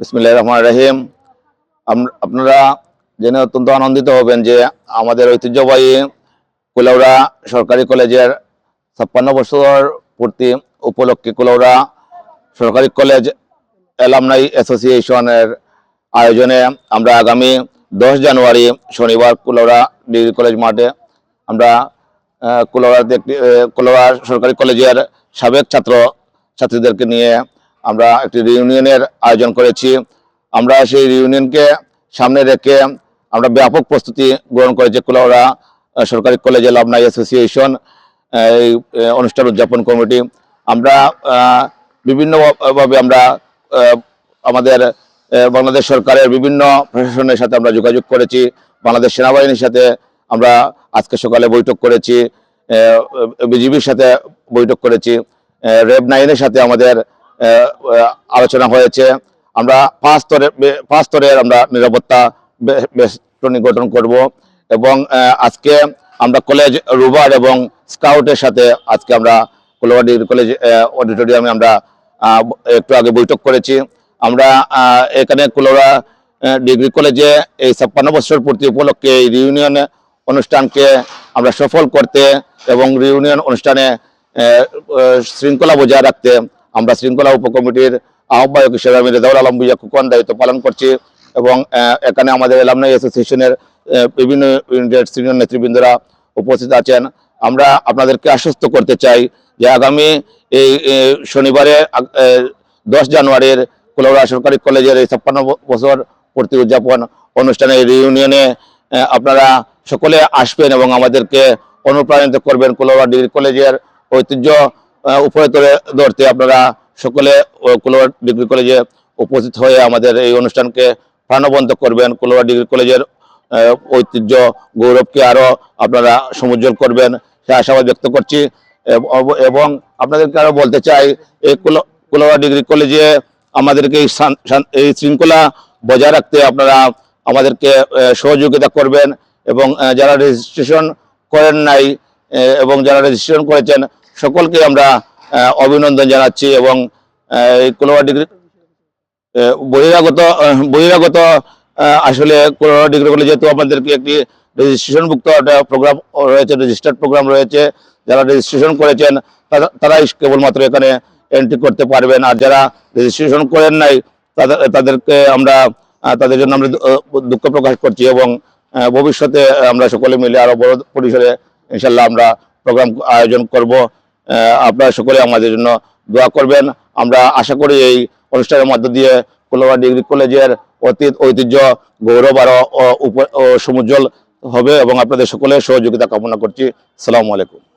বিসমিল্লাহ রহমান রহিম। আপনারা জেনে অত্যন্ত আনন্দিত হবেন যে আমাদের ঐতিহ্যবাহী কুলাউড়া সরকারি কলেজের ছাপ্পান্ন বছর পূর্তি উপলক্ষে কুলাউড়া সরকারি কলেজ এলামনাই অ্যাসোসিয়েশনের আয়োজনে আমরা আগামী দশ জানুয়ারি শনিবার কুলাউড়া ডিগ্রি কলেজ মাঠে আমরা কুলাউড়াতে একটি কুলাউড়া সরকারি কলেজের সাবেক ছাত্র ছাত্রীদেরকে নিয়ে আমরা একটি রিউনিয়নের আয়োজন করেছি। আমরা সেই রিউনিয়নকে সামনে রেখে আমরা ব্যাপক প্রস্তুতি গ্রহণ করেছি। কুলাউড়া সরকারি কলেজে লাভনাই অ্যাসোসিয়েশন এই অনুষ্ঠান উদযাপন কমিটি। আমরা বিভিন্নভাবে আমরা আমাদের বাংলাদেশ সরকারের বিভিন্ন প্রশাসনের সাথে আমরা যোগাযোগ করেছি। বাংলাদেশ সেনাবাহিনীর সাথে আমরা আজকে সকালে বৈঠক করেছি। বিজিবির সাথে বৈঠক করেছি। রেব নাইনের সাথে আমাদের আলোচনা হয়েছে। আমরা পাঁচ স্তরের পাঁচ স্তরের আমরা নিরাপত্তা বেষ্টনী গঠন করব এবং আজকে আমরা কলেজ রুবার এবং স্কাউটের সাথে আজকে আমরা কলোয়া ডিগ্রি কলেজ অডিটোরিয়ামে আমরা একটু আগে বৈঠক করেছি। আমরা এখানে কুলোরা ডিগ্রি কলেজে এই ছাপ্পান্ন বছর পূর্তি উপলক্ষে এই রিউনিয়ন অনুষ্ঠানকে আমরা সফল করতে এবং রিউনিয়ন অনুষ্ঠানে শৃঙ্খলা বজায় রাখতে আমরা শৃঙ্খলা উপকমিটির আহ্বায়ক হিসেবে আমি রেজাউল আলম ভুইয়া কুকন দায়িত্ব পালন করছি এবং এখানে আমাদের এলামনাই অ্যাসোসিয়েশনের বিভিন্ন ইউনিটের সিনিয়র নেতৃবৃন্দরা উপস্থিত আছেন। আমরা আপনাদেরকে আশ্বস্ত করতে চাই যে আগামী এই শনিবারে দশ জানুয়ারির কুলাউড়া সরকারি কলেজের এই ছাপ্পান্ন বছর পূর্তি উদযাপন অনুষ্ঠানে রিউনিয়নে আপনারা সকলে আসবেন এবং আমাদেরকে অনুপ্রাণিত করবেন কুলাউড়া ডিগ্রি কলেজের ঐতিহ্য উপরে তুলে ধরতে আপনারা সকলে কুলাউড়া ডিগ্রি কলেজে উপস্থিত হয়ে আমাদের এই অনুষ্ঠানকে প্রাণবন্ত করবেন। কুলাউড়া ডিগ্রি কলেজের ঐতিহ্য, গৌরবকে আরও আপনারা সমুজ্জ্বল করবেন। সে আশাবাদ ব্যক্ত করছি। এবং আপনাদেরকে আরও বলতে চাই, এই কুলো- কুলাউড়া ডিগ্রি কলেজে আমাদেরকে এই শৃঙ্খলা বজায় রাখতে আপনারা আমাদেরকে সহযোগিতা করবেন। এবং যারা রেজিস্ট্রেশন করেন নাই এবং যারা রেজিস্ট্রেশন করেছেন সকলকে আমরা অভিনন্দন জানাচ্ছি এবং কুলাউড়া ডিগ্রি বহিরাগত বহিরাগত আসলে করোনা ডিগ্রি কলেজে যেহেতু আমাদেরকে একটি রেজিস্ট্রেশনভুক্ত একটা প্রোগ্রাম রয়েছে রেজিস্টার্ড প্রোগ্রাম রয়েছে, যারা রেজিস্ট্রেশন করেছেন, তারা- তারাই কেবলমাত্র এখানে এন্ট্রি করতে পারবেন। আর যারা রেজিস্ট্রেশন করেন নাই তাদের তাদেরকে আমরা তাদের জন্য আমরা দুঃখ প্রকাশ করছি এবং ভবিষ্যতে আমরা সকলে মিলে আরও বড় পরিসরে ইনশাল্লাহ আমরা প্রোগ্রাম আয়োজন করব। আপনারা সকলে আমাদের জন্য দোয়া করবেন। আমরা আশা করি এই অনুষ্ঠানের মধ্য দিয়ে কলকাতা ডিগ্রি কলেজের অতীত ঐতিহ্য, গৌরব আরও উপ- ও, সমুজ্জ্বল হবে এবং আপনাদের সকলের সহযোগিতা কামনা করছি। সালামু আলাইকুম।